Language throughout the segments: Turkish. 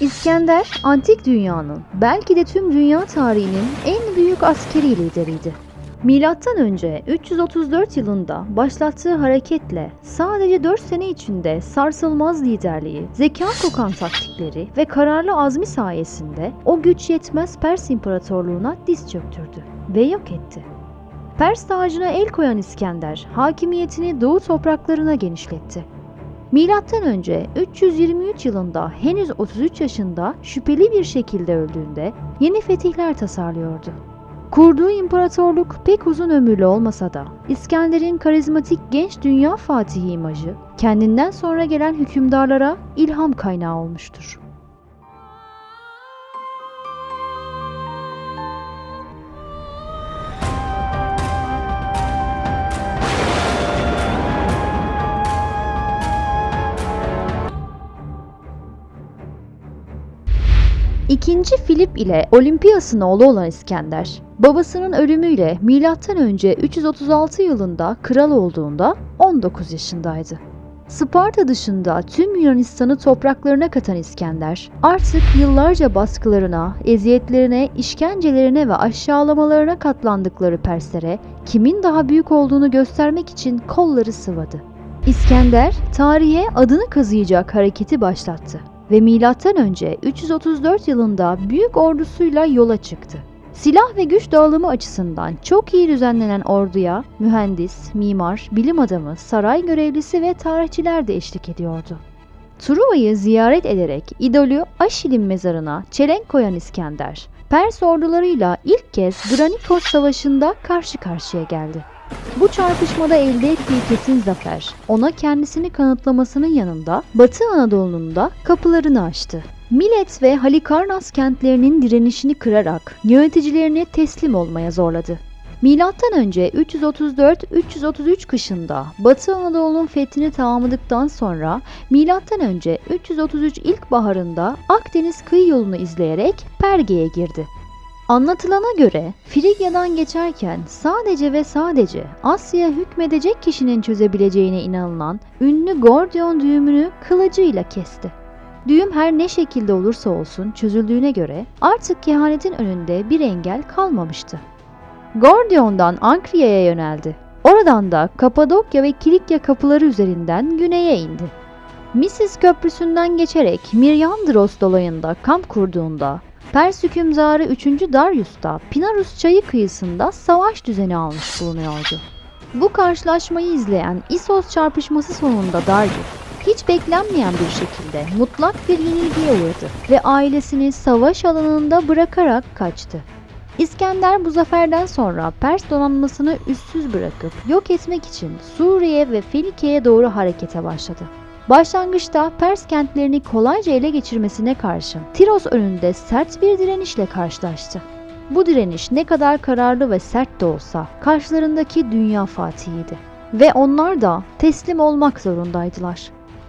İskender, antik dünyanın, belki de tüm dünya tarihinin en büyük askeri lideriydi. Milattan önce 334 yılında başlattığı hareketle sadece 4 sene içinde sarsılmaz liderliği, zeka kokan taktikleri ve kararlı azmi sayesinde o güç yetmez Pers İmparatorluğuna diz çöktürdü ve yok etti. Pers tacına el koyan İskender, hakimiyetini doğu topraklarına genişletti. Milattan önce 323 yılında henüz 33 yaşında şüpheli bir şekilde öldüğünde yeni fetihler tasarlıyordu. Kurduğu imparatorluk pek uzun ömürlü olmasa da İskender'in karizmatik genç dünya fatihi imajı kendinden sonra gelen hükümdarlara ilham kaynağı olmuştur. İkinci Filip ile Olimpiyas'ın oğlu olan İskender, babasının ölümüyle önce 336 yılında kral olduğunda 19 yaşındaydı. Sparta dışında tüm Yunanistan'ı topraklarına katan İskender, artık yıllarca baskılarına, eziyetlerine, işkencelerine ve aşağılamalarına katlandıkları Perslere kimin daha büyük olduğunu göstermek için kolları sıvadı. İskender, tarihe adını kazıyacak hareketi başlattı ve önce 334 yılında büyük ordusuyla yola çıktı. Silah ve güç dağılımı açısından çok iyi düzenlenen orduya mühendis, mimar, bilim adamı, saray görevlisi ve tarihçiler de eşlik ediyordu. Truva'yı ziyaret ederek idolü Aşil'in mezarına çelenk koyan İskender, Pers ordularıyla ilk kez Granikos Savaşı'nda karşı karşıya geldi. Bu çarpışmada elde ettiği kesin zafer, ona kendisini kanıtlamasının yanında Batı Anadolu'nun da kapılarını açtı. Milet ve Halikarnas kentlerinin direnişini kırarak yöneticilerini teslim olmaya zorladı. Milattan önce 334-333 kışında Batı Anadolu'nun fethini tamamladıktan sonra milattan önce 333 ilkbaharında Akdeniz kıyı yolunu izleyerek Perge'ye girdi. Anlatılana göre Frigya'dan geçerken sadece ve sadece Asya'ya hükmedecek kişinin çözebileceğine inanılan ünlü Gordion düğümünü kılıcıyla kesti. Düğüm her ne şekilde olursa olsun çözüldüğüne göre artık kehanetin önünde bir engel kalmamıştı. Gordion'dan Ankria'ya yöneldi. Oradan da Kapadokya ve Kilikya kapıları üzerinden güneye indi. Misis Köprüsü'nden geçerek Miryandros dolayında kamp kurduğunda Pers hükümdarı 3. Darius da Pinarus çayı kıyısında savaş düzeni almış bulunuyordu. Bu karşılaşmayı izleyen İsos çarpışması sonunda Darius hiç beklenmeyen bir şekilde mutlak bir yenilgiye uğradı ve ailesini savaş alanında bırakarak kaçtı. İskender bu zaferden sonra Pers donanmasını üssüz bırakıp yok etmek için Suriye ve Finike'ye doğru harekete başladı. Başlangıçta Pers kentlerini kolayca ele geçirmesine karşın Tiros önünde sert bir direnişle karşılaştı. Bu direniş ne kadar kararlı ve sert de olsa karşılarındaki dünya fatihiydi. Ve onlar da teslim olmak zorundaydılar.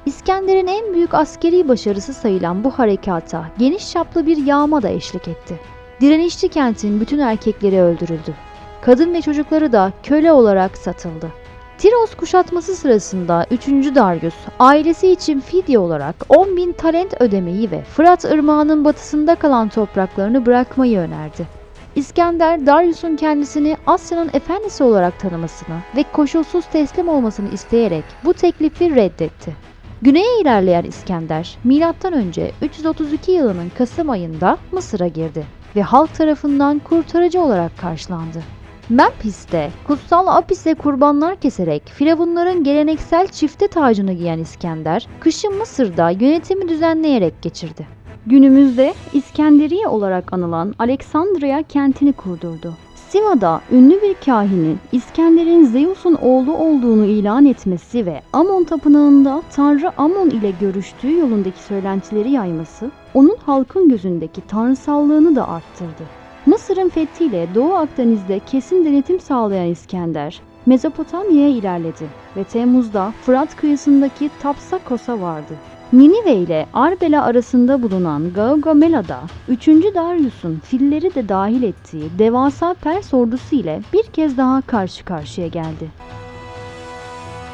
İskender'in en büyük askeri başarısı sayılan bu harekata geniş çaplı bir yağma da eşlik etti. Direnişçi kentin bütün erkekleri öldürüldü. Kadın ve çocukları da köle olarak satıldı. Tiros kuşatması sırasında 3. Darius ailesi için fidye olarak 10 bin talent ödemeyi ve Fırat Irmağı'nın batısında kalan topraklarını bırakmayı önerdi. İskender, Darius'un kendisini Asya'nın efendisi olarak tanımasını ve koşulsuz teslim olmasını isteyerek bu teklifi reddetti. Güneye ilerleyen İskender, M.Ö. 332 yılının Kasım ayında Mısır'a girdi ve halk tarafından kurtarıcı olarak karşılandı. Memphis'te kutsal Apis'e kurbanlar keserek Firavunların geleneksel çifte tacını giyen İskender, kışın Mısır'da yönetimi düzenleyerek geçirdi. Günümüzde İskenderiye olarak anılan Aleksandria kentini kurdurdu. Siva'da ünlü bir kahinin İskender'in Zeus'un oğlu olduğunu ilan etmesi ve Amon tapınağında Tanrı Amon ile görüştüğü yolundaki söylentileri yayması, onun halkın gözündeki tanrısallığını da arttırdı. Mısır'ın fethiyle Doğu Akdeniz'de kesin denetim sağlayan İskender, Mezopotamya'ya ilerledi ve Temmuz'da Fırat kıyısındaki Tapsakos'a vardı. Ninive ile Arbela arasında bulunan Gaugamela'da 3. Darius'un filleri de dahil ettiği devasa Pers ordusu ile bir kez daha karşı karşıya geldi.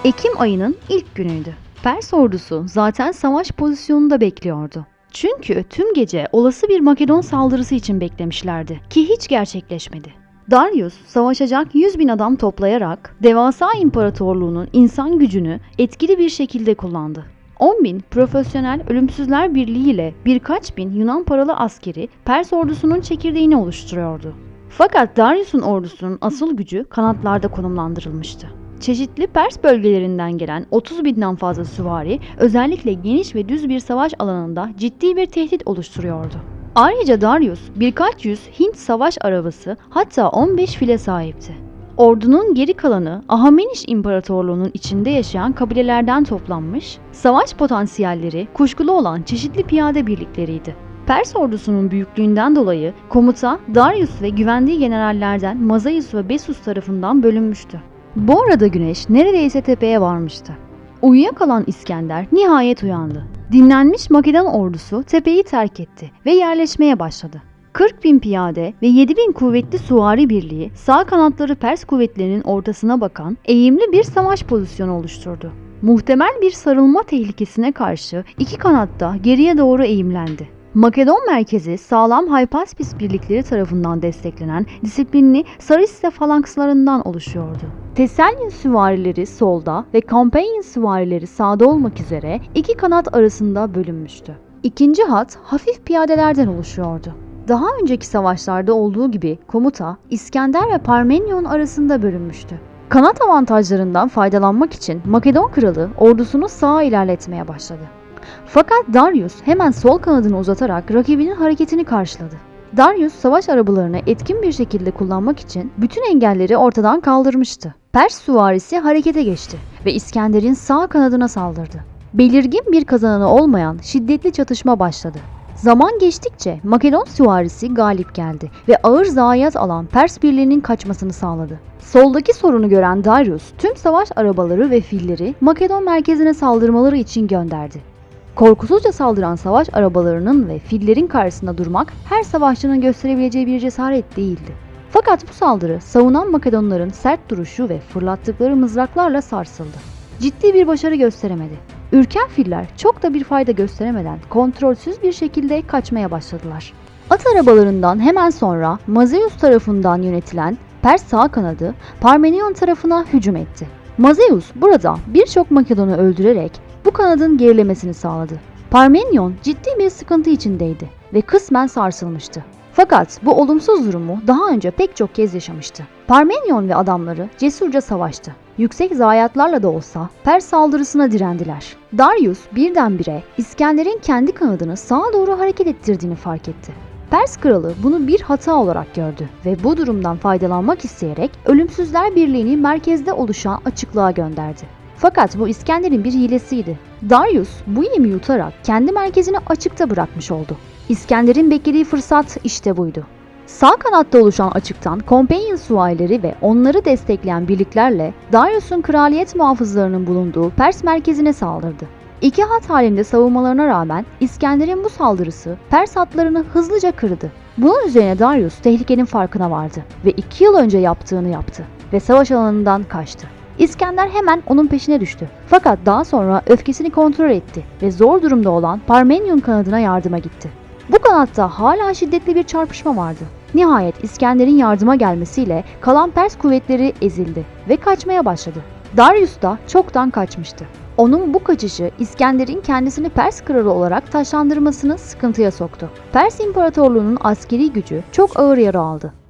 Ekim ayının ilk günüydü. Pers ordusu zaten savaş pozisyonunda bekliyordu. Çünkü tüm gece olası bir Makedon saldırısı için beklemişlerdi ki hiç gerçekleşmedi. Darius savaşacak 100 bin adam toplayarak devasa imparatorluğunun insan gücünü etkili bir şekilde kullandı. 10 bin profesyonel ölümsüzler birliği ile birkaç bin Yunan paralı askeri Pers ordusunun çekirdeğini oluşturuyordu. Fakat Darius'un ordusunun asıl gücü kanatlarda konumlandırılmıştı. Çeşitli Pers bölgelerinden gelen 30 binden fazla süvari özellikle geniş ve düz bir savaş alanında ciddi bir tehdit oluşturuyordu. Ayrıca Darius birkaç yüz Hint savaş arabası hatta 15 file sahipti. Ordunun geri kalanı Ahameniş İmparatorluğu'nun içinde yaşayan kabilelerden toplanmış, savaş potansiyelleri kuşkulu olan çeşitli piyade birlikleriydi. Pers ordusunun büyüklüğünden dolayı komuta Darius ve güvendiği generallerden Mazaius ve Besus tarafından bölünmüştü. Bu arada güneş neredeyse tepeye varmıştı. Uyuyakalan İskender nihayet uyandı. Dinlenmiş Makedon ordusu tepeyi terk etti ve yerleşmeye başladı. 40 bin piyade ve 7 bin kuvvetli suvari birliği sağ kanatları Pers kuvvetlerinin ortasına bakan eğimli bir savaş pozisyonu oluşturdu. Muhtemel bir sarılma tehlikesine karşı iki kanatta geriye doğru eğimlendi. Makedon merkezi sağlam Hypaspis birlikleri tarafından desteklenen disiplinli Sariste falankslarından oluşuyordu. Thessalian süvarileri solda ve Campanian süvarileri sağda olmak üzere iki kanat arasında bölünmüştü. İkinci hat hafif piyadelerden oluşuyordu. Daha önceki savaşlarda olduğu gibi komuta İskender ve Parmenyon arasında bölünmüştü. Kanat avantajlarından faydalanmak için Makedon kralı ordusunu sağa ilerletmeye başladı. Fakat Darius hemen sol kanadını uzatarak rakibinin hareketini karşıladı. Darius savaş arabalarını etkin bir şekilde kullanmak için bütün engelleri ortadan kaldırmıştı. Pers süvarisi harekete geçti ve İskender'in sağ kanadına saldırdı. Belirgin bir kazananı olmayan şiddetli çatışma başladı. Zaman geçtikçe Makedon süvarisi galip geldi ve ağır zayiat alan Pers birliğinin kaçmasını sağladı. Soldaki sorunu gören Darius tüm savaş arabaları ve filleri Makedon merkezine saldırmaları için gönderdi. Korkusuzca saldıran savaş arabalarının ve fillerin karşısında durmak her savaşçının gösterebileceği bir cesaret değildi. Fakat bu saldırı savunan Makedonların sert duruşu ve fırlattıkları mızraklarla sarsıldı. Ciddi bir başarı gösteremedi. Ürken filler çok da bir fayda gösteremeden kontrolsüz bir şekilde kaçmaya başladılar. At arabalarından hemen sonra Mazeus tarafından yönetilen Pers sağ kanadı Parmenion tarafına hücum etti. Mazeus burada birçok Makedon'u öldürerek bu kanadın gerilemesini sağladı. Parmenyon ciddi bir sıkıntı içindeydi ve kısmen sarsılmıştı. Fakat bu olumsuz durumu daha önce pek çok kez yaşamıştı. Parmenyon ve adamları cesurca savaştı. Yüksek zayiatlarla da olsa Pers saldırısına direndiler. Darius birdenbire İskender'in kendi kanadını sağa doğru hareket ettirdiğini fark etti. Pers kralı bunu bir hata olarak gördü ve bu durumdan faydalanmak isteyerek Ölümsüzler Birliği'ni merkezde oluşan açıklığa gönderdi. Fakat bu İskender'in bir hilesiydi. Darius bu yemi yutarak kendi merkezini açıkta bırakmış oldu. İskender'in beklediği fırsat işte buydu. Sağ kanatta oluşan açıktan Companion süvarileri ve onları destekleyen birliklerle Darius'un kraliyet muhafızlarının bulunduğu Pers merkezine saldırdı. İki hat halinde savunmalarına rağmen İskender'in bu saldırısı Pers hatlarını hızlıca kırdı. Bunun üzerine Darius tehlikenin farkına vardı ve iki yıl önce yaptığını yaptı ve savaş alanından kaçtı. İskender hemen onun peşine düştü. Fakat daha sonra öfkesini kontrol etti ve zor durumda olan Parmenyon kanadına yardıma gitti. Bu kanatta hala şiddetli bir çarpışma vardı. Nihayet İskender'in yardıma gelmesiyle kalan Pers kuvvetleri ezildi ve kaçmaya başladı. Darius da çoktan kaçmıştı. Onun bu kaçışı İskender'in kendisini Pers kralı olarak taşlandırmasını sıkıntıya soktu. Pers İmparatorluğu'nun askeri gücü çok ağır yara aldı.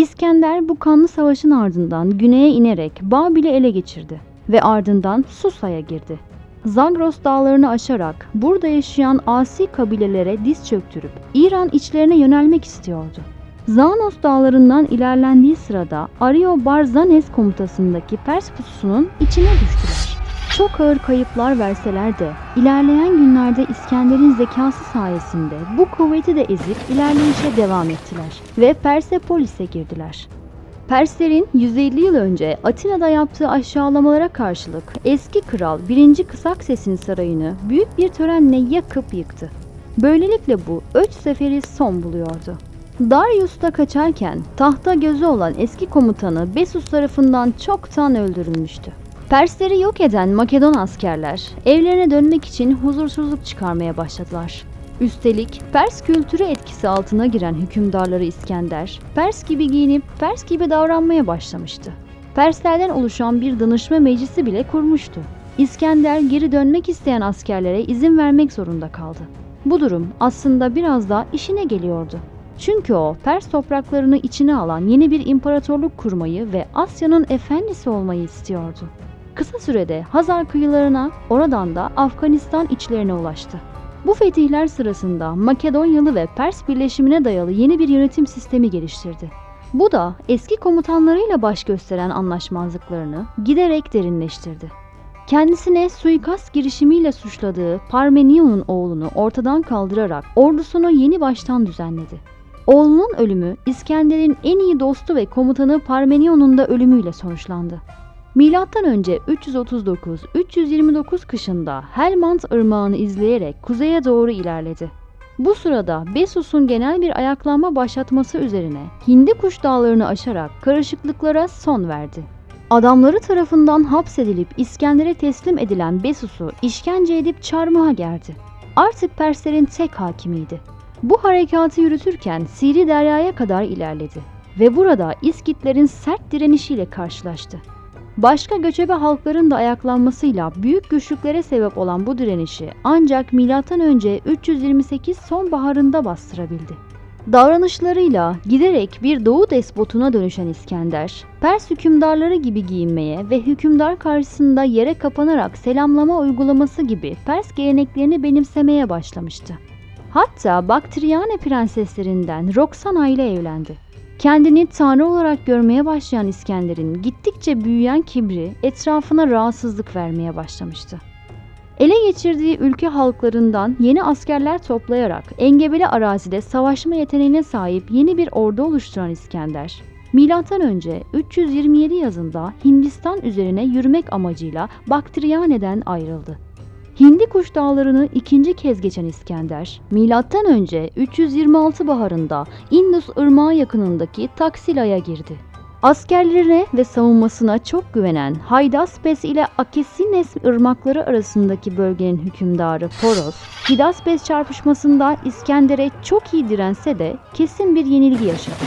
İskender bu kanlı savaşın ardından güneye inerek Babil'i ele geçirdi ve ardından Susa'ya girdi. Zagros dağlarını aşarak burada yaşayan asi kabilelere diz çöktürüp İran içlerine yönelmek istiyordu. Zanos dağlarından ilerlendiği sırada Ario Barzanes komutasındaki Pers pususunun içine düştüler. Çok ağır kayıplar verseler de ilerleyen günlerde İskender'in zekası sayesinde bu kuvveti de ezip ilerleyişe devam ettiler ve Persepolis'e girdiler. Perslerin 150 yıl önce Atina'da yaptığı aşağılamalara karşılık eski kral 1. Kısakses'in sarayını büyük bir törenle yakıp yıktı. Böylelikle bu öç seferi son buluyordu. Darius da kaçarken tahta gözü olan eski komutanı Besus tarafından çoktan öldürülmüştü. Persleri yok eden Makedon askerler evlerine dönmek için huzursuzluk çıkarmaya başladılar. Üstelik Pers kültürü etkisi altına giren hükümdarları İskender, Pers gibi giyinip Pers gibi davranmaya başlamıştı. Perslerden oluşan bir danışma meclisi bile kurmuştu. İskender geri dönmek isteyen askerlere izin vermek zorunda kaldı. Bu durum aslında biraz da işine geliyordu. Çünkü o Pers topraklarını içine alan yeni bir imparatorluk kurmayı ve Asya'nın efendisi olmayı istiyordu. Kısa sürede Hazar kıyılarına, oradan da Afganistan içlerine ulaştı. Bu fetihler sırasında Makedonyalı ve Pers birleşimine dayalı yeni bir yönetim sistemi geliştirdi. Bu da eski komutanlarıyla baş gösteren anlaşmazlıklarını giderek derinleştirdi. Kendisine suikast girişimiyle suçladığı Parmenion'un oğlunu ortadan kaldırarak ordusunu yeni baştan düzenledi. Oğlunun ölümü İskender'in en iyi dostu ve komutanı Parmenion'un da ölümüyle sonuçlandı. Milattan önce 339-329 kışında Helmand Irmağı'nı izleyerek kuzeye doğru ilerledi. Bu sırada Bessus'un genel bir ayaklanma başlatması üzerine Hindi Kuş Dağları'nı aşarak karışıklıklara son verdi. Adamları tarafından hapsedilip İskender'e teslim edilen Bessus'u işkence edip çarmıha gerdi. Artık Perslerin tek hakimiydi. Bu harekatı yürütürken Siri Derya'ya kadar ilerledi ve burada İskitlerin sert direnişiyle karşılaştı. Başka göçebe halkların da ayaklanmasıyla büyük güçlüklere sebep olan bu direnişi ancak M.Ö. 328 sonbaharında bastırabildi. Davranışlarıyla giderek bir doğu despotuna dönüşen İskender, Pers hükümdarları gibi giyinmeye ve hükümdar karşısında yere kapanarak selamlama uygulaması gibi Pers geleneklerini benimsemeye başlamıştı. Hatta Baktriyane prenseslerinden Roxana ile evlendi. Kendini tanrı olarak görmeye başlayan İskender'in gittikçe büyüyen kibri etrafına rahatsızlık vermeye başlamıştı. Ele geçirdiği ülke halklarından yeni askerler toplayarak engebeli arazide savaşma yeteneğine sahip yeni bir ordu oluşturan İskender, Milattan önce 327 yazında Hindistan üzerine yürümek amacıyla Baktriyane'den ayrıldı. Hindi Kuş Dağları'nı ikinci kez geçen İskender, milattan önce 326 baharında Indus Irmağı yakınındaki Taksila'ya girdi. Askerlerine ve savunmasına çok güvenen Haydaspes ile Akesines ırmakları arasındaki bölgenin hükümdarı Poros, Hidaspes çarpışmasında İskender'e çok iyi dirense de kesin bir yenilgi yaşadı.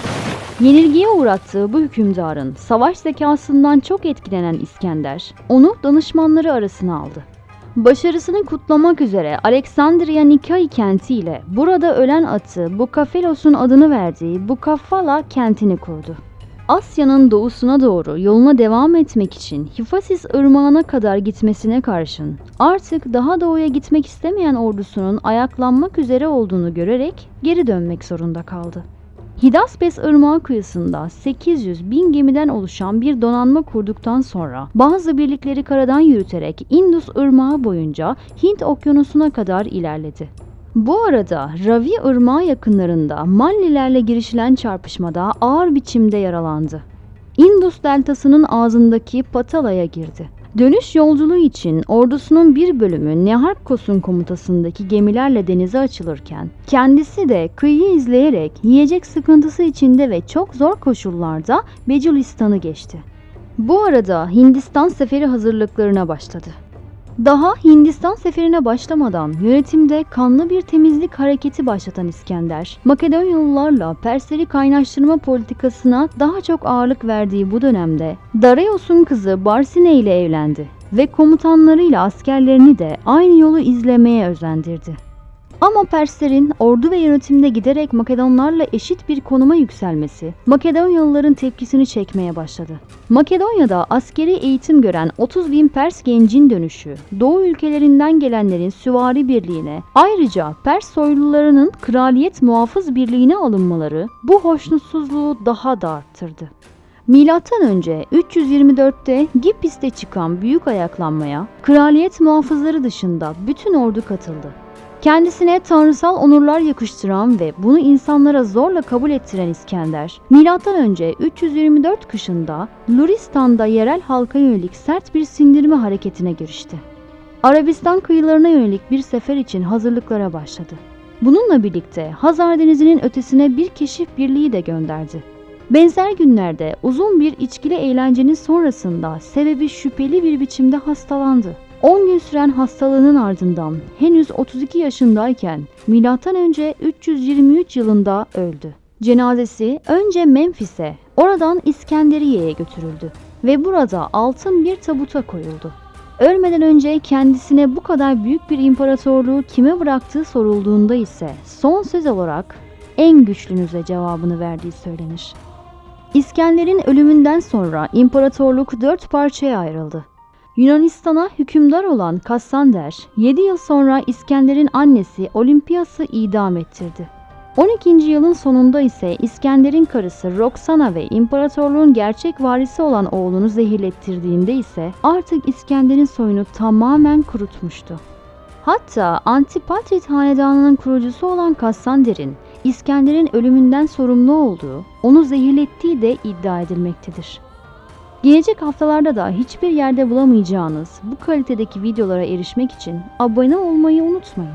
Yenilgiye uğrattığı bu hükümdarın savaş zekasından çok etkilenen İskender, onu danışmanları arasına aldı. Başarısını kutlamak üzere Alexandria Nikai kenti ile burada ölen atı Bukafelos'un adını verdiği Bukafala kentini kurdu. Asya'nın doğusuna doğru yoluna devam etmek için Hifasis ırmağına kadar gitmesine karşın artık daha doğuya gitmek istemeyen ordusunun ayaklanmak üzere olduğunu görerek geri dönmek zorunda kaldı. Hidaspes Irmağı kıyısında 800 bin gemiden oluşan bir donanma kurduktan sonra bazı birlikleri karadan yürüterek Indus Irmağı boyunca Hint Okyanusu'na kadar ilerledi. Bu arada Ravi Irmağı yakınlarında Mallilerle girişilen çarpışmada ağır biçimde yaralandı. Indus deltasının ağzındaki Patala'ya girdi. Dönüş yolculuğu için ordusunun bir bölümü Neharkos'un komutasındaki gemilerle denize açılırken kendisi de kıyıyı izleyerek yiyecek sıkıntısı içinde ve çok zor koşullarda Beculistan'ı geçti. Bu arada Hindistan seferi hazırlıklarına başladı. Daha Hindistan seferine başlamadan yönetimde kanlı bir temizlik hareketi başlatan İskender, Makedonyalılarla Persleri kaynaştırma politikasına daha çok ağırlık verdiği bu dönemde Dareios'un kızı Barsine ile evlendi ve komutanlarıyla askerlerini de aynı yolu izlemeye özendirdi. Ama Perslerin ordu ve yönetimde giderek Makedonlarla eşit bir konuma yükselmesi Makedonyalıların tepkisini çekmeye başladı. Makedonya'da askeri eğitim gören 30 bin Pers gencin dönüşü, Doğu ülkelerinden gelenlerin süvari birliğine, ayrıca Pers soylularının kraliyet muhafız birliğine alınmaları bu hoşnutsuzluğu daha da arttırdı. Milattan önce 324'te Gippis'te çıkan büyük ayaklanmaya kraliyet muhafızları dışında bütün ordu katıldı. Kendisine tanrısal onurlar yakıştıran ve bunu insanlara zorla kabul ettiren İskender, M.Ö. 324 kışında Luristan'da yerel halka yönelik sert bir sindirme hareketine girişti. Arabistan kıyılarına yönelik bir sefer için hazırlıklara başladı. Bununla birlikte Hazar Denizi'nin ötesine bir keşif birliği de gönderdi. Benzer günlerde uzun bir içkili eğlencenin sonrasında sebebi şüpheli bir biçimde hastalandı. 10 gün süren hastalığının ardından henüz 32 yaşındayken M.Ö. 323 yılında öldü. Cenazesi önce Memphis'e, oradan İskenderiye'ye götürüldü ve burada altın bir tabuta koyuldu. Ölmeden önce kendisine bu kadar büyük bir imparatorluğu kime bıraktığı sorulduğunda ise son söz olarak en güçlünüze cevabını verdiği söylenir. İskender'in ölümünden sonra imparatorluk dört parçaya ayrıldı. Yunanistan'a hükümdar olan Kassander 7 yıl sonra İskender'in annesi Olimpiyas'ı idam ettirdi. 12. yılın sonunda ise İskender'in karısı Roxana ve imparatorluğun gerçek varisi olan oğlunu zehirlettirdiğinde ise artık İskender'in soyunu tamamen kurutmuştu. Hatta Antipatrit hanedanının kurucusu olan Kassander'in İskender'in ölümünden sorumlu olduğu, onu zehirlettiği de iddia edilmektedir. Gelecek haftalarda da hiçbir yerde bulamayacağınız bu kalitedeki videolara erişmek için abone olmayı unutmayın.